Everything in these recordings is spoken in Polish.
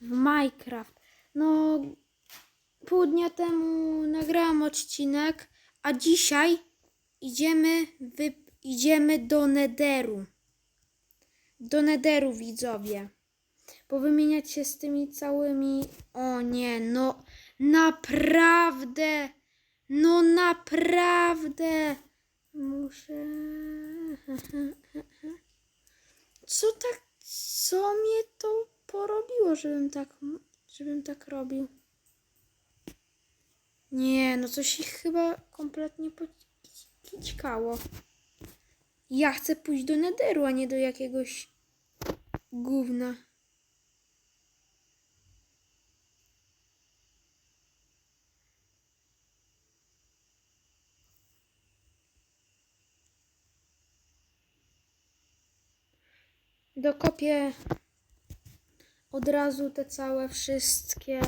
w Minecraft. No, pół dnia temu nagrałam odcinek, a dzisiaj idziemy, idziemy do Nederu. Do Nederu, widzowie. Powymieniać się z tymi całymi. O nie, no naprawdę. No naprawdę. Muszę. Co tak. Co mnie to porobiło, żebym tak. Żebym tak robił? Nie, no coś ich chyba kompletnie pokićkało. Ja chcę pójść do Nederu, a nie do jakiegoś gówna. Dokopię od razu te całe wszystkie.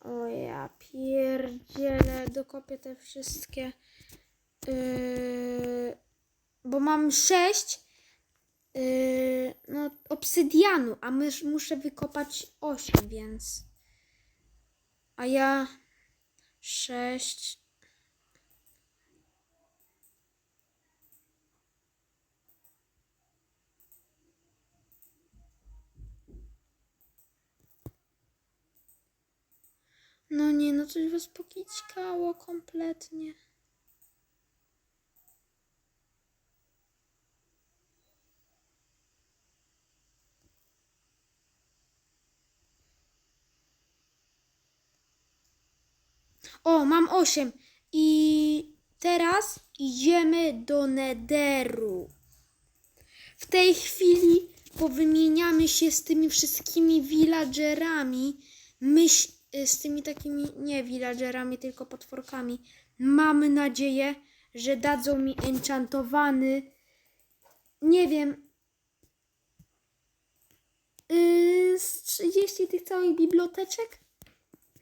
O ja pierdzielę, dokopię te wszystkie. Yy, bo mam sześć yy, no, obsydianu, a muszę wykopać osiem, więc. A ja sześć. No nie, no coś was pokićkało kompletnie. O, mam osiem. I teraz idziemy do Nederu. W tej chwili powymieniamy się z tymi wszystkimi villagerami. Myśl, z tymi takimi, nie villagerami, tylko potworkami. Mamy nadzieję, że dadzą mi enchantowany, nie wiem, yy, z 30 tych całych biblioteczek.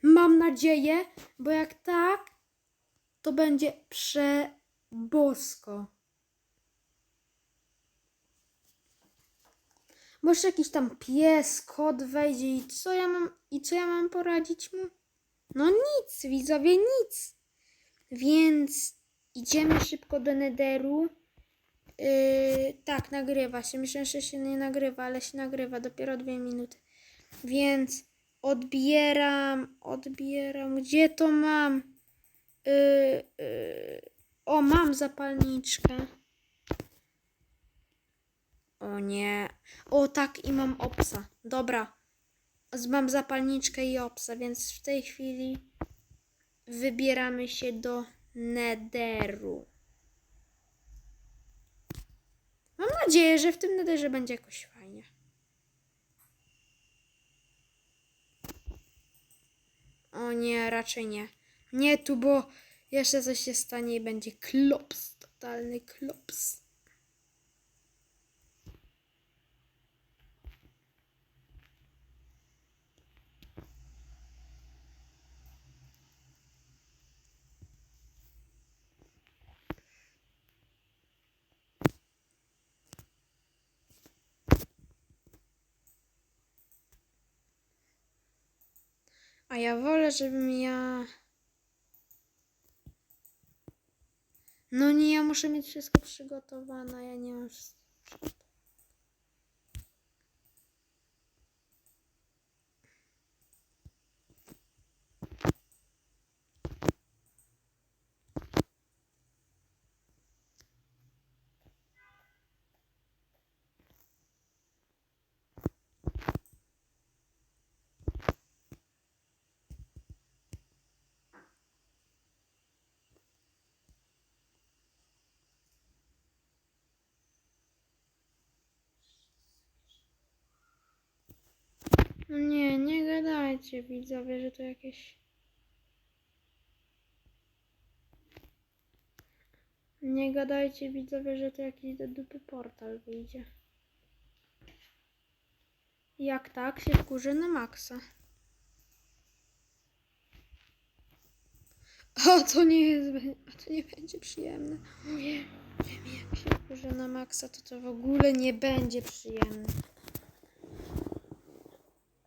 Mam nadzieję, bo jak tak, to będzie przebosko. Może jakiś tam pies, kot wejdzie i co ja mam, i co ja mam poradzić mu? No nic, widzowie, nic. Więc idziemy szybko do Nederu. Yy, tak, nagrywa się. Myślę, że się nie nagrywa, ale się nagrywa dopiero dwie minuty. Więc odbieram, odbieram. Gdzie to mam? Yy, yy. O, mam zapalniczkę. O nie. O tak, i mam opsa. Dobra. Mam zapalniczkę i opsa, więc w tej chwili wybieramy się do Nederu. Mam nadzieję, że w tym Nederze będzie jakoś fajnie. O nie, raczej nie. Nie tu, bo jeszcze coś się stanie i będzie klops. Totalny klops. A ja wolę, żebym ja. No nie, ja muszę mieć wszystko przygotowane, ja nie mam Nie, nie gadajcie widzowie, że to jakieś... Nie gadajcie widzowie, że to jakiś do dupy portal wyjdzie. Jak tak, się wkurzę na maksa. A to nie jest, a to nie będzie przyjemne. Ojej, wiem, jak się wkurzę na maksa, to to w ogóle nie będzie przyjemne.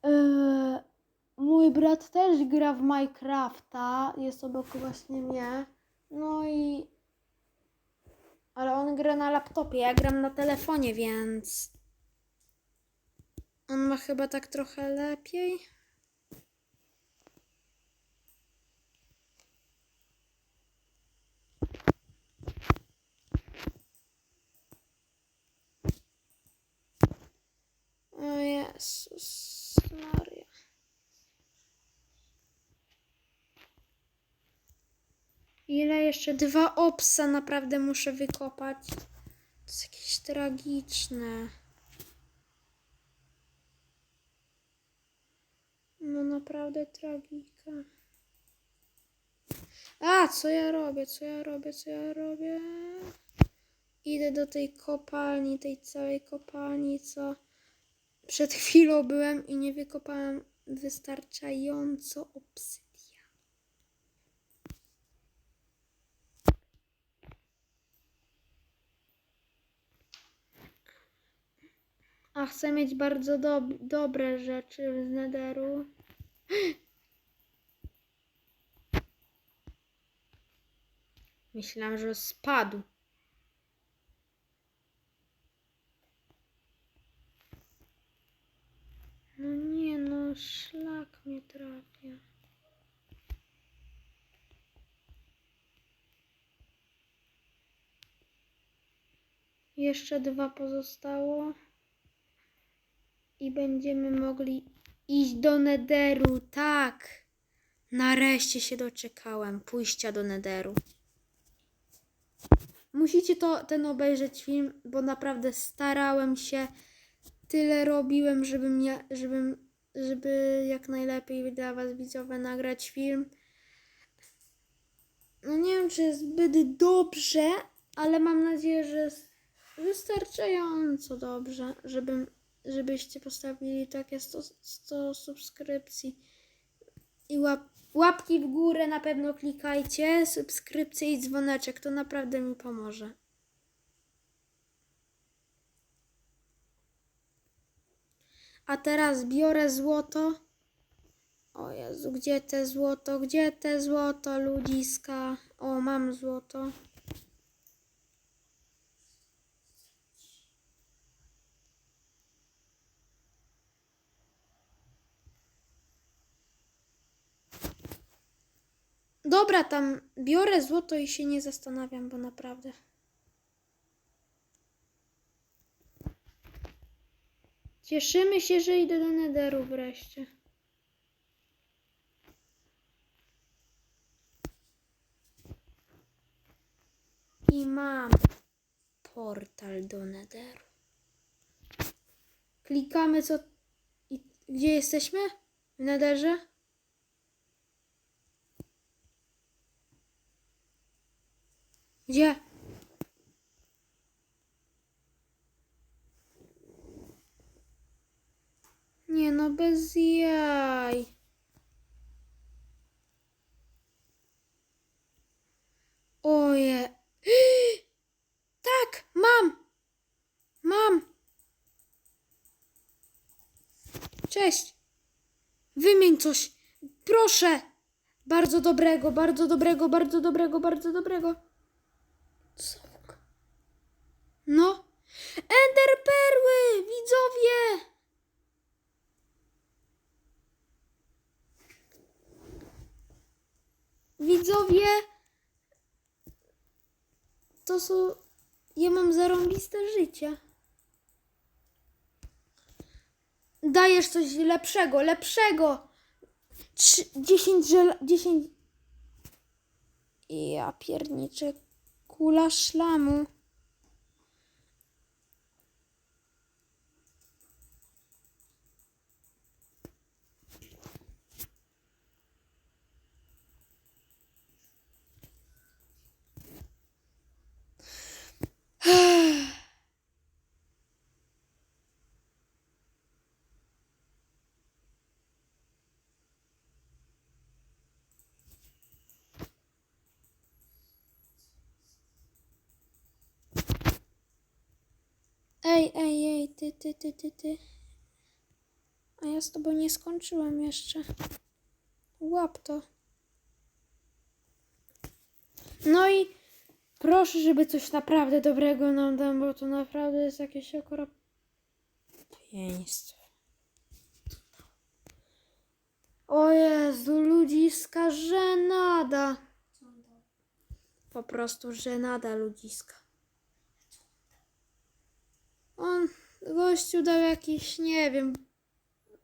Eee, Mój brat też gra w Minecrafta, jest obok właśnie mnie. No i... Ale on gra na laptopie, ja gram na telefonie, więc... On ma chyba tak trochę lepiej. O Jezus Ile jeszcze? Dwa opsa naprawdę muszę wykopać. To jest jakieś tragiczne. No naprawdę tragika. A, co ja robię? Co ja robię? Co ja robię? Idę do tej kopalni, tej całej kopalni, co przed chwilą byłem i nie wykopałem wystarczająco obsydian. A chcę mieć bardzo dob- dobre rzeczy z nederu. Myślałam, że spadł. No nie no, szlak mnie trafia. Jeszcze dwa pozostało. I będziemy mogli iść do Nederu. Tak. Nareszcie się doczekałem pójścia do Nederu. Musicie to ten obejrzeć film, bo naprawdę starałem się tyle robiłem, żebym, ja, żebym żeby jak najlepiej dla was widzowie nagrać film. No nie wiem, czy zbyt dobrze, ale mam nadzieję, że wystarczająco dobrze, żebym, żebyście postawili takie 100, 100 subskrypcji. I łap, łapki w górę na pewno klikajcie, subskrypcje i dzwoneczek, to naprawdę mi pomoże. A teraz biorę złoto. O Jezu, gdzie te złoto? Gdzie te złoto, ludziska? O, mam złoto. Dobra, tam biorę złoto i się nie zastanawiam, bo naprawdę. Cieszymy się, że idę do Nederu wreszcie. I mam portal do Nederu. Klikamy co... I gdzie jesteśmy? W Nederze? Gdzie? Nie no, bez jaj. Oje. Tak, mam. Mam. Cześć. Wymień coś. Proszę. Bardzo dobrego, bardzo dobrego, bardzo dobrego, bardzo dobrego. Sok. No. Ender perły, widzowie. Widzowie, to są. Ja mam zarąbiste życie. Dajesz coś lepszego, lepszego. Trzy, dziesięć żel... dziesięć... Ja pierniczę. Kula szlamu. Ej, ej, ej, ty, ty, ty, ty, ty. A ja z tobą nie skończyłem jeszcze. łap to. No i proszę, żeby coś naprawdę dobrego nam dał, bo to naprawdę jest jakieś okropieństwo. O Jezu, ludziska, żenada. Po prostu żenada ludziska. On, gościu dał jakieś, nie wiem,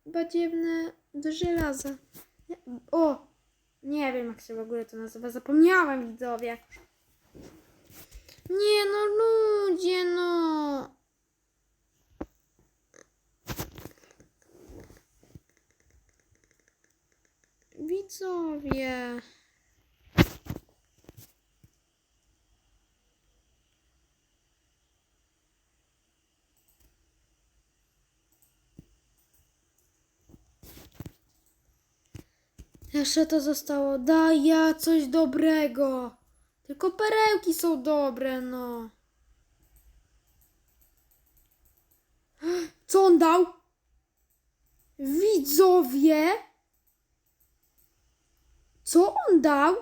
badziewne do żelaza. O, nie wiem jak się w ogóle to nazywa, zapomniałam widzowie. Nie no, ludzie, no. Widzowie. Jeszcze to zostało. Daj ja coś dobrego. Tylko perełki są dobre, no. Co on dał? Widzowie? Co on dał?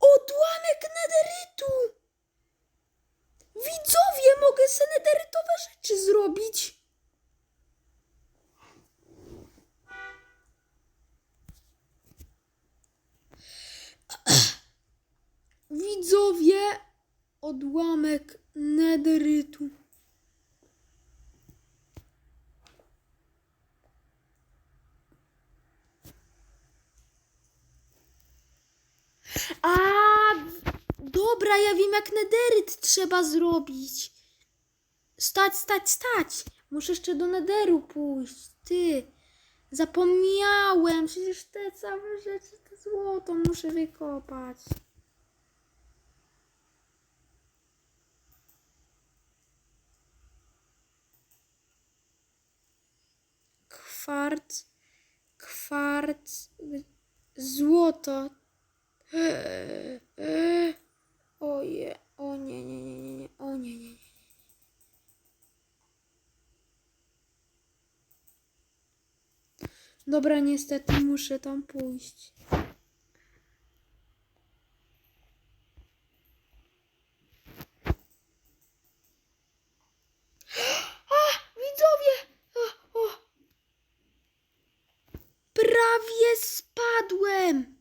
Odłamek nederytu! Widzowie, mogę se nederytowe rzeczy zrobić. Widzowie, odłamek nederytu. A, dobra, ja wiem jak nederyt trzeba zrobić. Stać, stać, stać. Muszę jeszcze do nederu pójść. Ty, zapomniałem. Przecież te całe rzeczy, to złoto muszę wykopać. Kwarc, kwarc, złoto. Eee, eee. O nie, nie, nie, nie, nie, o nie, nie, nie. Dobra, niestety muszę tam pójść. A, widzowie! O, o. Prawie spadłem!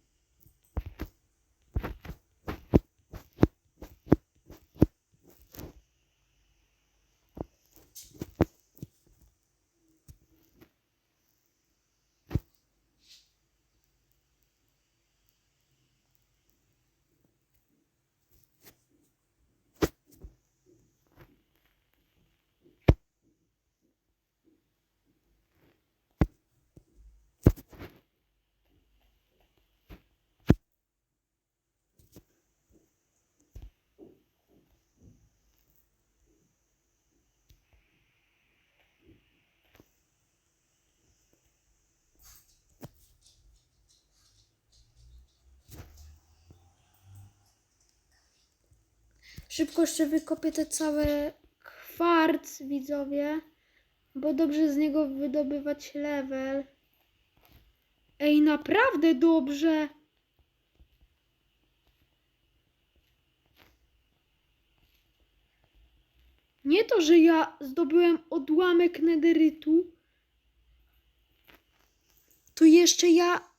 Szybko jeszcze wykopię te całe kwarc, widzowie, bo dobrze z niego wydobywać level. Ej, naprawdę dobrze! Nie to, że ja zdobyłem odłamek nederytu, to jeszcze ja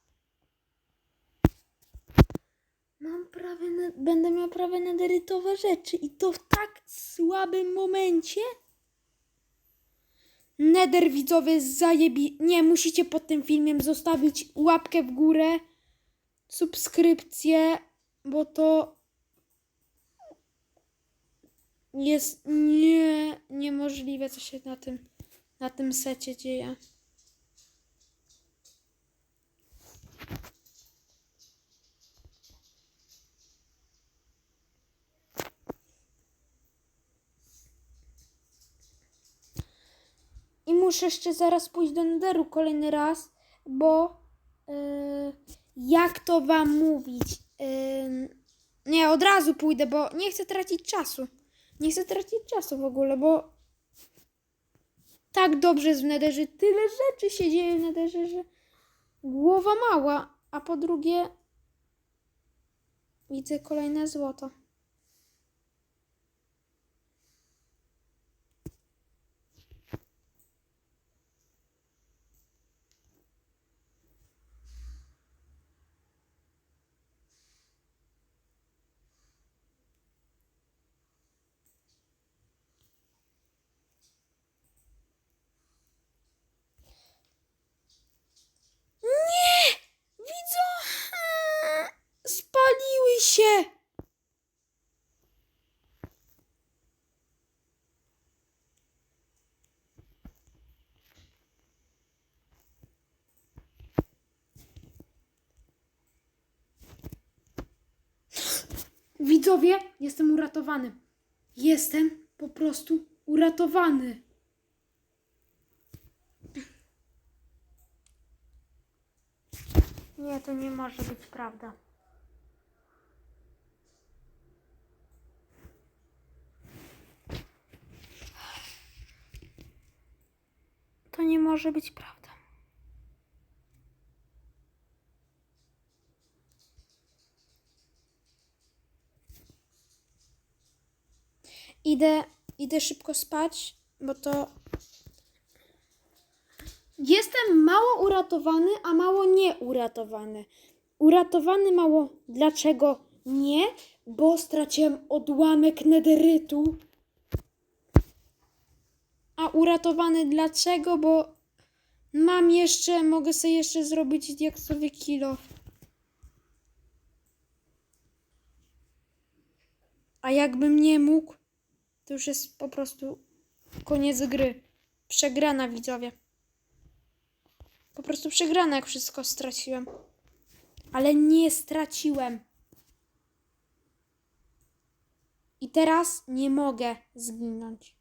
mam prawie, będę miał prawie nederytowe rzeczy i to w tak słabym momencie? Neder widzowie zajebi... Nie, musicie pod tym filmem zostawić łapkę w górę, subskrypcję, bo to jest nie, niemożliwe, co się na tym, na tym secie dzieje. I muszę jeszcze zaraz pójść do Nederu kolejny raz, bo yy, jak to wam mówić? Yy, nie, od razu pójdę, bo nie chcę tracić czasu. Nie chcę tracić czasu w ogóle, bo tak dobrze jest w nederze, tyle rzeczy się dzieje w nederze, że głowa mała, a po drugie widzę kolejne złoto. Nie! Widzę! Spaliły się! Widzowie, jestem uratowany. Jestem po prostu uratowany. Nie, to nie może być prawda. To nie może być prawda. Idę, idę szybko spać, bo to. Jestem mało uratowany, a mało nieuratowany. Uratowany mało. Dlaczego nie? Bo straciłem odłamek nederytu. A uratowany dlaczego? Bo mam jeszcze, mogę sobie jeszcze zrobić diaksowy kilo. A jakbym nie mógł, to już jest po prostu koniec gry. Przegrana widzowie. Po prostu przegrana, jak wszystko straciłem. Ale nie straciłem. I teraz nie mogę zginąć.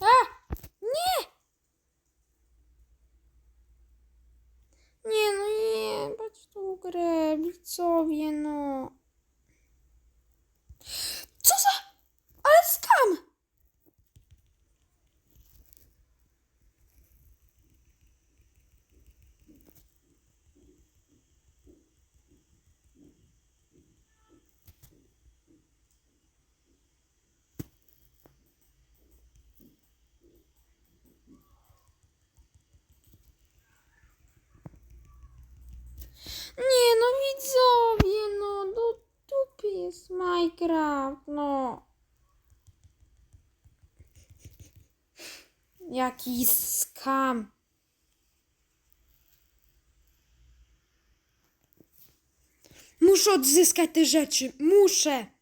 A! Nie! Nie, no nie, patrz tą grę, widzowie, no. Co za... Ale skam! Nie, no widzowie, no, do dupy jest Minecraft, no. Jaki skam. Muszę odzyskać te rzeczy, muszę.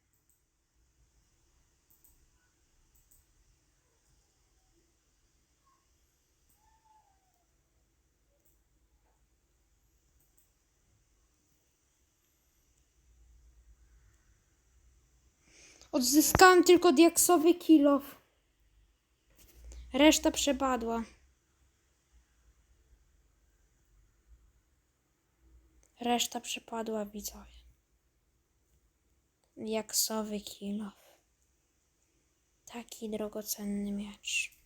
Odzyskałem tylko diaksowy kilof. Reszta przepadła. Reszta przepadła widzowie. Diaksowy kilof. Taki drogocenny miecz.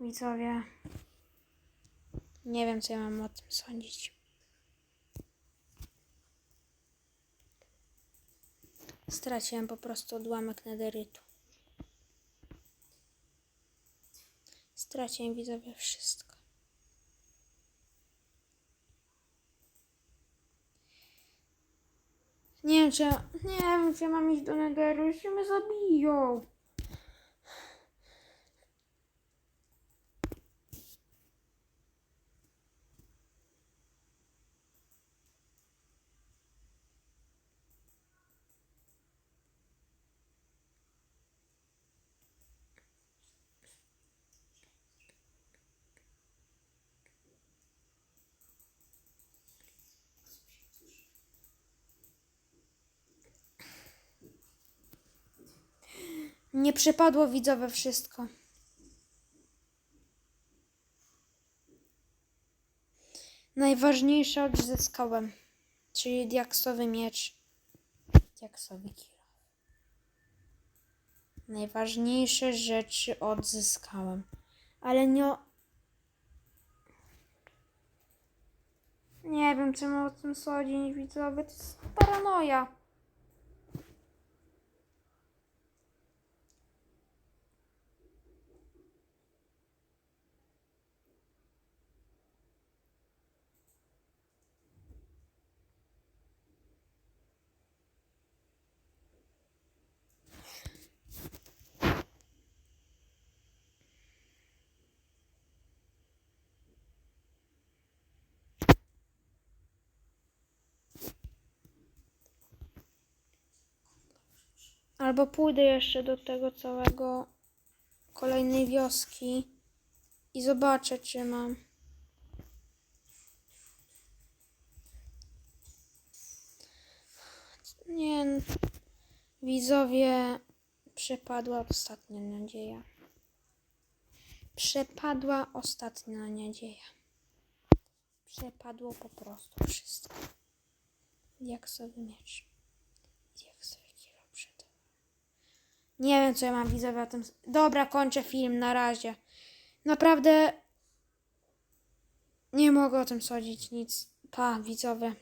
Widzowie. Nie wiem, co ja mam o tym sądzić. Straciłem po prostu odłamek nederytu. Straciłem widzowie wszystko. Nie wiem, czy nie wiem, czy mam iść do nederu, się mnie zabiją. Nie przypadło widzowe wszystko. Najważniejsze odzyskałem, czyli diaksowy miecz. Diaksowy kilo. Najważniejsze rzeczy odzyskałem, ale nie. Nie wiem, czy mam o tym sądzić, widzowie. To jest paranoja. Albo pójdę jeszcze do tego całego kolejnej wioski i zobaczę, czy mam. Nie, widzowie, przepadła ostatnia nadzieja. Przepadła ostatnia nadzieja. Przepadło po prostu wszystko. Jak sobie miecz. Jak sobie kilo przed. Nie wiem, co ja mam widzowie o tym. Dobra, kończę film na razie. Naprawdę nie mogę o tym sądzić nic. Pa, widzowie.